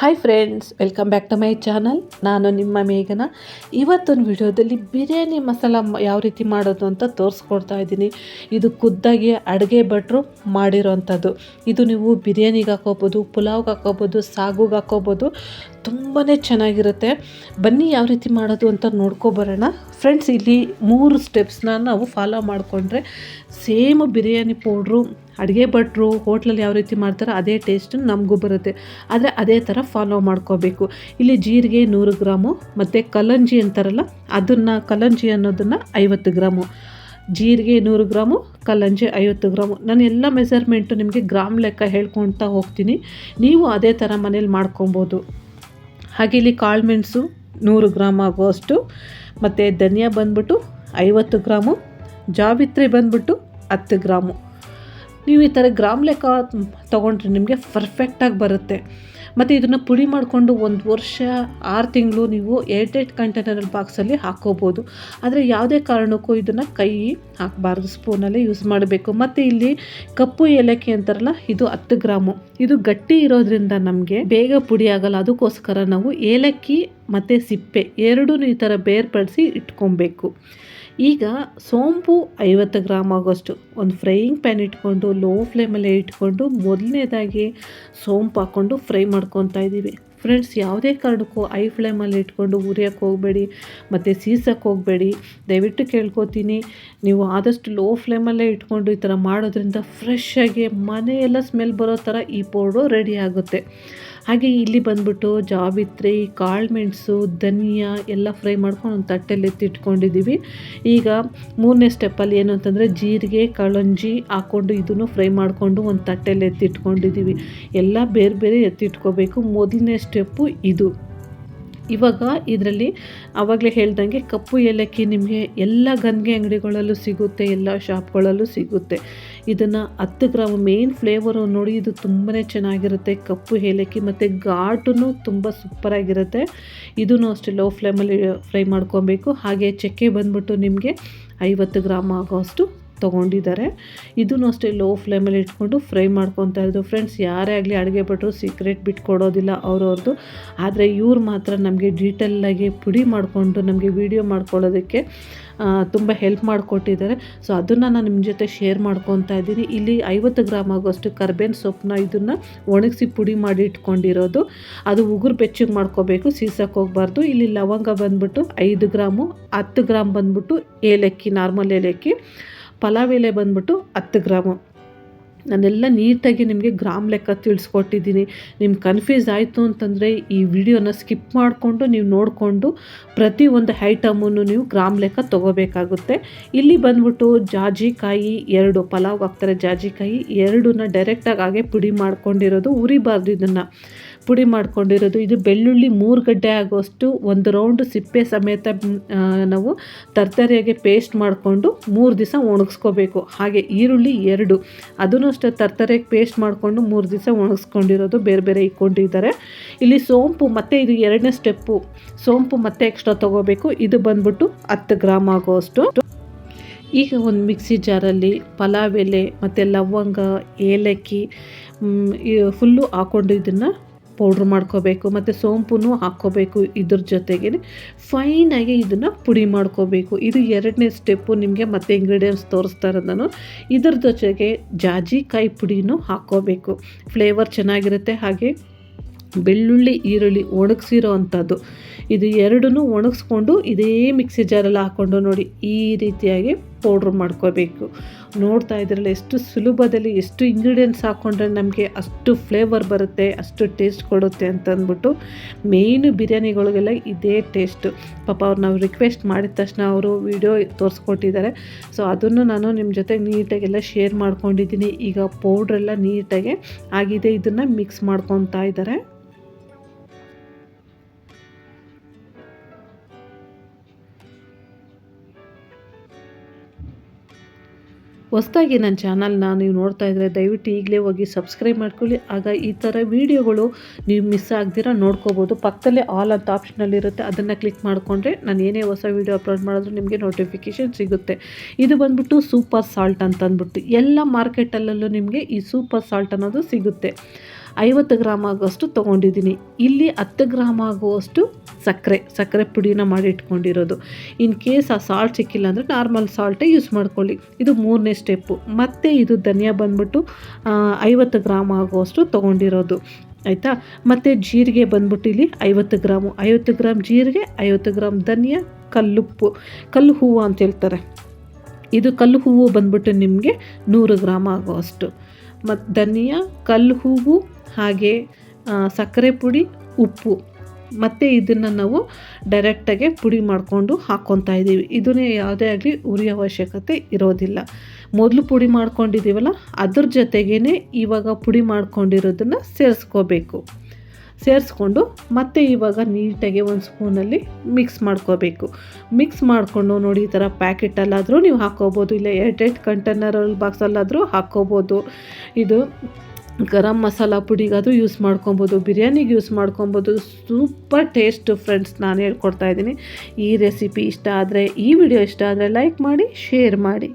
Hi friends welcome back to my channel ನಾನು ನಿಮ್ಮ ಮೇಘನ. ಇವತ್ತೊಂದು ವಿಡಿಯೋದಲ್ಲಿ ಬಿರಿಯಾನಿ ಮಸಾಲ ಯಾವ ರೀತಿ ಮಾಡೋದು ಅಂತ ತೋರಿಸ್ಕೊಡ್ತಾ ಇದ್ದೀನಿ. ಇದು ಖುದ್ದಾಗಿ ಅಡುಗೆ ಭಟ್ರು ಮಾಡಿರೋವಂಥದ್ದು ಇದು ನೀವು ಬಿರಿಯಾನಿಗೆ ಹಾಕೋಬೋದು, ಪುಲಾವ್ಗೆ ಹಾಕೋಬೋದು, ಸಾಗುಗೆ ಹಾಕೋಬೋದು ತುಂಬಾ ಚೆನ್ನಾಗಿರುತ್ತೆ. ಬನ್ನಿ ಯಾವ ರೀತಿ ಮಾಡೋದು ಅಂತ ನೋಡ್ಕೊಬರೋಣ. ಫ್ರೆಂಡ್ಸ್ ಇಲ್ಲಿ ಮೂರು ಸ್ಟೆಪ್ಸ್ನ ನಾವು ಫಾಲೋ ಮಾಡಿಕೊಂಡ್ರೆ ಸೇಮ್ ಬಿರಿಯಾನಿ ಪೌಡ್ರು ಅಡುಗೆ ಭಟ್ರು ಹೋಟ್ಲಲ್ಲಿ ಯಾವ ರೀತಿ ಮಾಡ್ತಾರೋ ಅದೇ ಟೇಸ್ಟ್ ನಮಗೂ ಬರುತ್ತೆ. ಆದರೆ ಅದೇ ಥರ ಫಾಲೋ ಮಾಡ್ಕೋಬೇಕು. ಇಲ್ಲಿ ಜೀರಿಗೆ ನೂರು ಗ್ರಾಮು, ಮತ್ತು ಕಲಂಜಿ ಅಂತಾರಲ್ಲ, ಅದನ್ನು ಕಲಂಜಿ ಅನ್ನೋದನ್ನು ಐವತ್ತು ಗ್ರಾಮು. ಜೀರಿಗೆ ನೂರು ಗ್ರಾಮು, ಕಲ್ಲಂಜಿ ಐವತ್ತು ಗ್ರಾಮು. ನಾನು ಎಲ್ಲ ಮೆಸರ್ಮೆಂಟು ನಿಮಗೆ ಗ್ರಾಮ್ ಲೆಕ್ಕ ಹೇಳ್ಕೊತಾ ಹೋಗ್ತೀನಿ. ನೀವು ಅದೇ ಥರ ಮನೇಲಿ ಮಾಡ್ಕೊಬೋದು. ಹಾಗೆ ಇಲ್ಲಿ ಕಾಳು ಮೆಣಸು ನೂರು ಗ್ರಾಮ್ ಆಗುವಷ್ಟು, ಮತ್ತು ಧನಿಯಾ ಬಂದ್ಬಿಟ್ಟು ಐವತ್ತು ಗ್ರಾಮು, ಜಾವಿತ್ರಿ ಬಂದ್ಬಿಟ್ಟು ಹತ್ತು ಗ್ರಾಮು. ನೀವು ಈ ಥರ ಗ್ರಾಮ್ ಲೆಕ್ಕ ತೊಗೊಂಡ್ರೆ ನಿಮಗೆ ಪರ್ಫೆಕ್ಟಾಗಿ ಬರುತ್ತೆ. ಮತ್ತು ಇದನ್ನು ಪುಡಿ ಮಾಡಿಕೊಂಡು ಒಂದು ವರ್ಷ, ಆರು ತಿಂಗಳು ನೀವು ಏಟ್ ಕಂಟೈನರ್ ಬಾಕ್ಸಲ್ಲಿ ಹಾಕ್ಕೋಬೋದು ಆದರೆ ಯಾವುದೇ ಕಾರಣಕ್ಕೂ ಇದನ್ನು ಕೈ ಹಾಕಬಾರ್ದು ಸ್ಪೂನಲ್ಲೇ ಯೂಸ್ ಮಾಡಬೇಕು. ಮತ್ತು ಇಲ್ಲಿ ಕಪ್ಪು ಏಲಕ್ಕಿ ಅಂತಾರಲ್ಲ, ಇದು ಹತ್ತು ಗ್ರಾಮು. ಇದು ಗಟ್ಟಿ ಇರೋದ್ರಿಂದ ನಮಗೆ ಬೇಗ ಪುಡಿ ಆಗಲ್ಲ. ಅದಕ್ಕೋಸ್ಕರ ನಾವು ಏಲಕ್ಕಿ ಮತ್ತು ಸಿಪ್ಪೆ ಎರಡೂ ಈ ಥರ ಬೇರ್ಪಡಿಸಿ ಇಟ್ಕೊಬೇಕು. ಈಗ ಸೋಂಪು ಐವತ್ತು ಗ್ರಾಮ್ ಆಗೋಷ್ಟು. ಒಂದು ಫ್ರೈಯಿಂಗ್ ಪ್ಯಾನ್ ಇಟ್ಕೊಂಡು, ಲೋ ಫ್ಲೇಮಲ್ಲೇ ಇಟ್ಕೊಂಡು, ಮೊದಲನೇದಾಗಿ ಸೋಂಪು ಹಾಕ್ಕೊಂಡು ಫ್ರೈ ಮಾಡ್ಕೊತಾ ಇದ್ದೀವಿ. ಫ್ರೆಂಡ್ಸ್, ಯಾವುದೇ ಕಾರಣಕ್ಕೂ ಐ ಫ್ಲೇಮಲ್ಲಿ ಇಟ್ಕೊಂಡು ಉರಿಯೋಕ್ಕೆ ಹೋಗಬೇಡಿ, ಮತ್ತು ಸೀಸಕ್ಕೆ ಹೋಗಬೇಡಿ. ದಯವಿಟ್ಟು ಕೇಳ್ಕೊತೀನಿ, ನೀವು ಆದಷ್ಟು ಲೋ ಫ್ಲೇಮಲ್ಲೇ ಇಟ್ಕೊಂಡು ಈ ಥರ ಮಾಡೋದ್ರಿಂದ ಫ್ರೆಶ್ ಆಗಿ ಮನೆಯೆಲ್ಲ ಸ್ಮೆಲ್ ಬರೋ ಥರ ಈ ಪೌಡ್ರು ರೆಡಿ ಆಗುತ್ತೆ. ಹಾಗೆ ಇಲ್ಲಿ ಬಂದ್ಬಿಟ್ಟು ಜಾವಿತ್ರಿ ಕಾಳುಮೆಣಸು ಧನಿಯಾ ಎಲ್ಲ ಫ್ರೈ ಮಾಡ್ಕೊಂಡು ಒಂದು ತಟ್ಟೆಲಿ ಎತ್ತಿಟ್ಕೊಂಡಿದ್ದೀವಿ ಈಗ ಮೂರನೇ ಸ್ಟೆಪ್ಪಲ್ಲಿ ಏನು ಅಂತಂದರೆ ಜೀರಿಗೆ, ಕಳಂಜಿ ಹಾಕ್ಕೊಂಡು ಇದನ್ನು ಫ್ರೈ ಮಾಡಿಕೊಂಡು ಒಂದು ತಟ್ಟೆಲಿ ಎತ್ತಿಟ್ಕೊಂಡಿದ್ದೀವಿ ಎಲ್ಲ ಬೇರೆ ಬೇರೆ ಎತ್ತಿಟ್ಕೋಬೇಕು ಮೊದಲನೇ ಸ್ಟೆಪ್ಪು ಇದು. ಇವಾಗ ಇದರಲ್ಲಿ ಆವಾಗಲೇ ಹೇಳ್ದಂಗೆ ಕಪ್ಪು ಏಲಕ್ಕಿ ನಿಮಗೆ ಎಲ್ಲ ಗನ್ಗೆ ಅಂಗಡಿಗಳಲ್ಲೂ ಸಿಗುತ್ತೆ, ಎಲ್ಲ ಶಾಪ್ಗಳಲ್ಲೂ ಸಿಗುತ್ತೆ. ಇದನ್ನು ಹತ್ತು ಗ್ರಾಮ್ ಮೇನ್ ಫ್ಲೇವರು ನೋಡಿ ಇದು ತುಂಬಾ ಚೆನ್ನಾಗಿರುತ್ತೆ. ಕಪ್ಪು ಏಲಕ್ಕಿ ಮತ್ತು ಘಾಟು ತುಂಬ ಸೂಪರಾಗಿರುತ್ತೆ ಇದೂ ಅಷ್ಟೇ ಲೋ ಫ್ಲೇಮಲ್ಲಿ ಫ್ರೈ ಮಾಡ್ಕೊಬೇಕು. ಹಾಗೆ ಚಕ್ಕೆ ಬಂದ್ಬಿಟ್ಟು ನಿಮಗೆ ಐವತ್ತು ಗ್ರಾಮ್ ಆಗೋಷ್ಟು ತೊಗೊಂಡಿದ್ದಾರೆ. ಇದನ್ನು ಅಷ್ಟೇ ಲೋ ಫ್ಲೇಮಲ್ಲಿ ಇಟ್ಕೊಂಡು ಫ್ರೈ ಮಾಡ್ಕೊತಾ ಇದ್ದು ಫ್ರೆಂಡ್ಸ್ ಯಾರೇ ಆಗಲಿ ಅಡುಗೆ ಭಟ್ರು ಸೀಕ್ರೆಟ್ ಬಿಟ್ಕೊಡೋದಿಲ್ಲ ಅವ್ರವ್ರದ್ದು ಆದರೆ ಇವ್ರು ಮಾತ್ರ ನಮಗೆ ಡೀಟೇಲಾಗಿ ಪುಡಿ ಮಾಡಿಕೊಂಡು ನಮಗೆ ವೀಡಿಯೋ ಮಾಡ್ಕೊಳ್ಳೋದಕ್ಕೆ ತುಂಬ ಹೆಲ್ಪ್ ಮಾಡಿಕೊಟ್ಟಿದ್ದಾರೆ. ಸೊ ಅದನ್ನು ನಾನು ನಿಮ್ಮ ಜೊತೆ ಶೇರ್ ಮಾಡ್ಕೊತಾ ಇದ್ದೀನಿ. ಇಲ್ಲಿ ಐವತ್ತು ಗ್ರಾಮ್ ಆಗೋಷ್ಟು ಕರ್ಬೇನ್ ಸೊಪ್ಪನ್ನ ಇದನ್ನು ಒಣಗಿಸಿ ಪುಡಿ ಮಾಡಿ ಇಟ್ಕೊಂಡಿರೋದು. ಅದು ಉಗುರು ಬೆಚ್ಚಗೆ ಮಾಡ್ಕೋಬೇಕು ಸೀಸಕ್ಕೆ ಹೋಗಬಾರ್ದು. ಇಲ್ಲಿ ಲವಂಗ ಬಂದ್ಬಿಟ್ಟು ಐದು ಗ್ರಾಮು, ಹತ್ತು ಗ್ರಾಮ್ ಬಂದ್ಬಿಟ್ಟು ಏಲಕ್ಕಿ ನಾರ್ಮಲ್ ಏಲಕ್ಕಿ. ಪಲಾವ್ ಎಲೆ ಬಂದ್ಬಿಟ್ಟು ಹತ್ತು ಗ್ರಾಮು. ನಾನೆಲ್ಲ ನೀಟಾಗಿ ನಿಮಗೆ ಗ್ರಾಮ್ ಲೆಕ್ಕ ತಿಳಿಸ್ಕೊಟ್ಟಿದ್ದೀನಿ. ನಿಮ್ಗೆ ಕನ್ಫ್ಯೂಸ್ ಆಯಿತು ಅಂತಂದರೆ ಈ ವಿಡಿಯೋನ ಸ್ಕಿಪ್ ಮಾಡಿಕೊಂಡು ನೀವು ನೋಡಿಕೊಂಡು ಪ್ರತಿ ಒಂದು ಐಟಮನ್ನು ನೀವು ಗ್ರಾಮ್ ಲೆಕ್ಕ ತೊಗೋಬೇಕಾಗುತ್ತೆ. ಇಲ್ಲಿ ಬಂದ್ಬಿಟ್ಟು ಜಾಜಿಕಾಯಿ ಎರಡು ಪಲಾವ್ಗೆ ಹಾಕ್ತಾರೆ ಜಾಜಿಕಾಯಿ ಎರಡನ್ನ ಡೈರೆಕ್ಟಾಗಿ ಹಾಗೆ ಪುಡಿ ಮಾಡ್ಕೊಂಡಿರೋದು ಉರಿಬಾರ್ದು ಇದನ್ನು. ಪುಡಿ ಮಾಡ್ಕೊಂಡಿರೋದು. ಇದು ಬೆಳ್ಳುಳ್ಳಿ ಮೂರು ಗಡ್ಡೆ ಆಗೋಷ್ಟು ಒಂದು ರೌಂಡ್ ಸಿಪ್ಪೆ ಸಮೇತ ನಾವು ತರ್ತರಿಯಾಗಿ ಪೇಸ್ಟ್ ಮಾಡಿಕೊಂಡು ಮೂರು ದಿವಸ ಒಣಗಿಸ್ಕೋಬೇಕು. ಹಾಗೆ ಈರುಳ್ಳಿ ಎರಡು. ಅದನ್ನು ಅಷ್ಟೇ ತರ್ತರಿಯಾಗಿ ಪೇಸ್ಟ್ ಮಾಡಿಕೊಂಡು ಮೂರು ದಿವಸ ಒಣಗಿಸ್ಕೊಂಡಿರೋದು ಬೇರೆ ಬೇರೆ ಇಟ್ಕೊಂಡಿದ್ದಾರೆ. ಇಲ್ಲಿ ಸೋಂಪು ಮತ್ತು ಇದು ಎರಡನೇ ಸ್ಟೆಪ್ಪು ಸೋಂಪು ಮತ್ತೆ ಎಕ್ಸ್ಟ್ರಾ ತೊಗೋಬೇಕು. ಇದು ಬಂದ್ಬಿಟ್ಟು ಹತ್ತು ಗ್ರಾಮ್ ಆಗೋಷ್ಟು. ಈಗ ಒಂದು ಮಿಕ್ಸಿ ಜಾರಲ್ಲಿ ಪಲಾವ್ ಎಲೆ ಮತ್ತು ಲವಂಗ, ಏಲಕ್ಕಿ ಫುಲ್ಲು ಹಾಕ್ಕೊಂಡು ಇದನ್ನು ಪೌಡ್ರ್ ಮಾಡ್ಕೋಬೇಕು, ಮತ್ತು ಸೋಂಪು ಹಾಕ್ಕೋಬೇಕು ಇದ್ರ ಜೊತೆಗೆ ಫೈನಾಗಿ ಇದನ್ನು ಪುಡಿ ಮಾಡ್ಕೋಬೇಕು. ಇದು ಎರಡನೇ ಸ್ಟೆಪ್ಪು ನಿಮಗೆ ಮತ್ತೆ ಇಂಗ್ರೀಡಿಯೆಂಟ್ಸ್ ತೋರಿಸ್ತಾ ಇರೋದು ನಾನು ಇದ್ರ ಜೊತೆಗೆ ಜಾಜಿಕಾಯಿ ಪುಡಿನೂ ಹಾಕ್ಕೋಬೇಕು. ಫ್ಲೇವರ್ ಚೆನ್ನಾಗಿರುತ್ತೆ. ಹಾಗೆ ಬೆಳ್ಳುಳ್ಳಿ, ಈರುಳ್ಳಿ ಒಣಗಿಸಿರೋ ಅಂಥದ್ದು ಇದು ಎರಡನ್ನೂ ಒಣಗಿಸ್ಕೊಂಡು ಇದೇ ಮಿಕ್ಸಿ ಜಾರಲ್ಲಿ ಹಾಕ್ಕೊಂಡು ನೋಡಿ ಈ ರೀತಿಯಾಗಿ ಪೌಡ್ರ್ ಮಾಡ್ಕೋಬೇಕು. ನೋಡ್ತಾ ಇದ್ರಲ್ಲ ಎಷ್ಟು ಸುಲಭದಲ್ಲಿ ಎಷ್ಟು ಇಂಗ್ರೀಡಿಯೆಂಟ್ಸ್ ಹಾಕ್ಕೊಂಡ್ರೆ ನಮಗೆ ಅಷ್ಟು ಫ್ಲೇವರ್ ಬರುತ್ತೆ, ಅಷ್ಟು ಟೇಸ್ಟ್ ಕೊಡುತ್ತೆ ಅಂತ ಅಂದ್ಬಿಟ್ಟು ಮೇಯ್ನು ಬಿರಿಯಾನಿಗಳಿಗೆಲ್ಲ ಇದೇ ಟೇಸ್ಟು ಪಾಪ ಅವ್ರು ನಾವು ರಿಕ್ವೆಸ್ಟ್ ಮಾಡಿದ ತಕ್ಷಣ ಅವರು ವಿಡಿಯೋ ತೋರಿಸ್ಕೊಟ್ಟಿದ್ದಾರೆ. ಸೊ ಅದನ್ನು ನಾನು ನಿಮ್ಮ ಜೊತೆ ನೀಟಾಗೆಲ್ಲ ಶೇರ್ ಮಾಡ್ಕೊಂಡಿದ್ದೀನಿ. ಈಗ ಪೌಡ್ರೆಲ್ಲ ನೀಟಾಗಿ ಆಗಿದೆ, ಇದನ್ನು ಮಿಕ್ಸ್ ಮಾಡ್ಕೊತಾ ಇದ್ದಾರೆ. ಹೊಸ್ದಾಗಿ ನನ್ನ ಚಾನಲ್ನ ನೀವು ನೋಡ್ತಾ ಇದ್ದರೆ ದಯವಿಟ್ಟು ಈಗಲೇ ಹೋಗಿ ಸಬ್ಸ್ಕ್ರೈಬ್ ಮಾಡ್ಕೊಳ್ಳಿ. ಆಗ ಈ ಥರ ವೀಡಿಯೋಗಳು ನೀವು ಮಿಸ್ ಆಗ್ದಿರ ನೋಡ್ಕೋಬೋದು. ಪಕ್ಕದಲ್ಲೇ ಆಲ್ ಅಂತ ಆಪ್ಷನಲ್ಲಿ ಇರುತ್ತೆ. ಅದನ್ನು ಕ್ಲಿಕ್ ಮಾಡಿಕೊಂಡ್ರೆ ನಾನು ಏನೇ ಹೊಸ ವೀಡಿಯೋ ಅಪ್ಲೋಡ್ ಮಾಡಿದ್ರು ನಿಮಗೆ ನೋಟಿಫಿಕೇಷನ್ ಸಿಗುತ್ತೆ. ಇದು ಬಂದ್ಬಿಟ್ಟು ಸೂಪರ್ ಸಾಲ್ಟ್ ಅಂತ ಅಂದ್ಬಿಟ್ಟು ಎಲ್ಲ ಮಾರ್ಕೆಟಲ್ಲೂ ನಿಮಗೆ ಈ ಸೂಪರ್ ಸಾಲ್ಟ್ ಅನ್ನೋದು ಸಿಗುತ್ತೆ. ಐವತ್ತು ಗ್ರಾಮ್ ಆಗುವಷ್ಟು ತೊಗೊಂಡಿದ್ದೀನಿ. ಇಲ್ಲಿ ಹತ್ತು ಗ್ರಾಮ್ ಆಗುವಷ್ಟು ಸಕ್ಕರೆ ಸಕ್ಕರೆ ಪುಡಿನ ಮಾಡಿ ಇಟ್ಕೊಂಡಿರೋದು. ಇನ್ ಕೇಸ್ ಆ ಸಾಲ್ಟ್ ಸಿಕ್ಕಿಲ್ಲ ಅಂದರೆ ನಾರ್ಮಲ್ ಸಾಲ್ಟೇ ಯೂಸ್ ಮಾಡ್ಕೊಳ್ಳಿ. ಇದು ಮೂರನೇ ಸ್ಟೆಪ್ಪು ಮತ್ತು ಇದು ಧನಿಯಾ ಬಂದ್ಬಿಟ್ಟು ಐವತ್ತು ಗ್ರಾಮ್ ಆಗುವಷ್ಟು ತೊಗೊಂಡಿರೋದು. ಆಯಿತಾ? ಮತ್ತು ಜೀರಿಗೆ ಬಂದ್ಬಿಟ್ಟು ಇಲ್ಲಿ ಐವತ್ತು ಗ್ರಾಮು ಐವತ್ತು ಗ್ರಾಮ್ ಜೀರಿಗೆ, ಐವತ್ತು ಗ್ರಾಮ್ ಧನಿಯಾ ಕಲ್ಲುಪ್ಪು ಕಲ್ಲು ಹೂವು ಅಂತ ಹೇಳ್ತಾರೆ. ಇದು ಕಲ್ಲು ಹೂವು ಬಂದ್ಬಿಟ್ಟು ನಿಮಗೆ ನೂರು ಗ್ರಾಮ್ ಆಗುವಷ್ಟು. ಮತ್ತು ಧನಿಯಾ, ಕಲ್ಲು ಹೂವು ಹಾಗೆ ಸಕ್ಕರೆ ಪುಡಿ, ಉಪ್ಪು. ಮತ್ತು ಇದನ್ನು ನಾವು ಡೈರೆಕ್ಟಾಗೆ ಪುಡಿ ಮಾಡಿಕೊಂಡು ಹಾಕ್ಕೊತಾ ಇದ್ದೀವಿ. ಇದನ್ನೇ ಯಾವುದೇ ಆಗಲಿ ಉರಿ ಅವಶ್ಯಕತೆ ಇರೋದಿಲ್ಲ. ಮೊದಲು ಪುಡಿ ಮಾಡ್ಕೊಂಡಿದ್ದೀವಲ್ಲ, ಅದ್ರ ಜೊತೆಗೇ ಇವಾಗ ಪುಡಿ ಮಾಡ್ಕೊಂಡಿರೋದನ್ನು ಸೇರಿಸ್ಕೋಬೇಕು. ಸೇರಿಸ್ಕೊಂಡು ಮತ್ತೆ ಇವಾಗ ನೀಟಾಗಿ ಒಂದು ಸ್ಪೂನಲ್ಲಿ ಮಿಕ್ಸ್ ಮಾಡ್ಕೋಬೇಕು. ಮಿಕ್ಸ್ ಮಾಡಿಕೊಂಡು ನೋಡಿ ಈ ಥರ ಪ್ಯಾಕೆಟಲ್ಲಾದರೂ ನೀವು ಹಾಕ್ಕೋಬೋದು ಇಲ್ಲ ಏರ್ಟೈಟ್ ಕಂಟೈನರಲ್ಲಿ ಬಾಕ್ಸಲ್ಲಾದರೂ ಹಾಕ್ಕೋಬೋದು ಇದು ಗರಂ ಮಸಾಲ ಪುಡಿಗಾದರೂ ಯೂಸ್ ಮಾಡ್ಕೊಬೋದು. ಬಿರಿಯಾನಿಗೆ ಯೂಸ್ ಮಾಡ್ಕೊಬೋದು. ಸೂಪರ್ ಟೇಸ್ಟು ಫ್ರೆಂಡ್ಸ್ ನಾನು ಹೇಳ್ಕೊಡ್ತಾ ಇದ್ದೀನಿ. ಈ ರೆಸಿಪಿ ಇಷ್ಟ ಆದರೆ, ಈ ವಿಡಿಯೋ ಇಷ್ಟ ಆದರೆ ಲೈಕ್ ಮಾಡಿ ಶೇರ್ ಮಾಡಿ.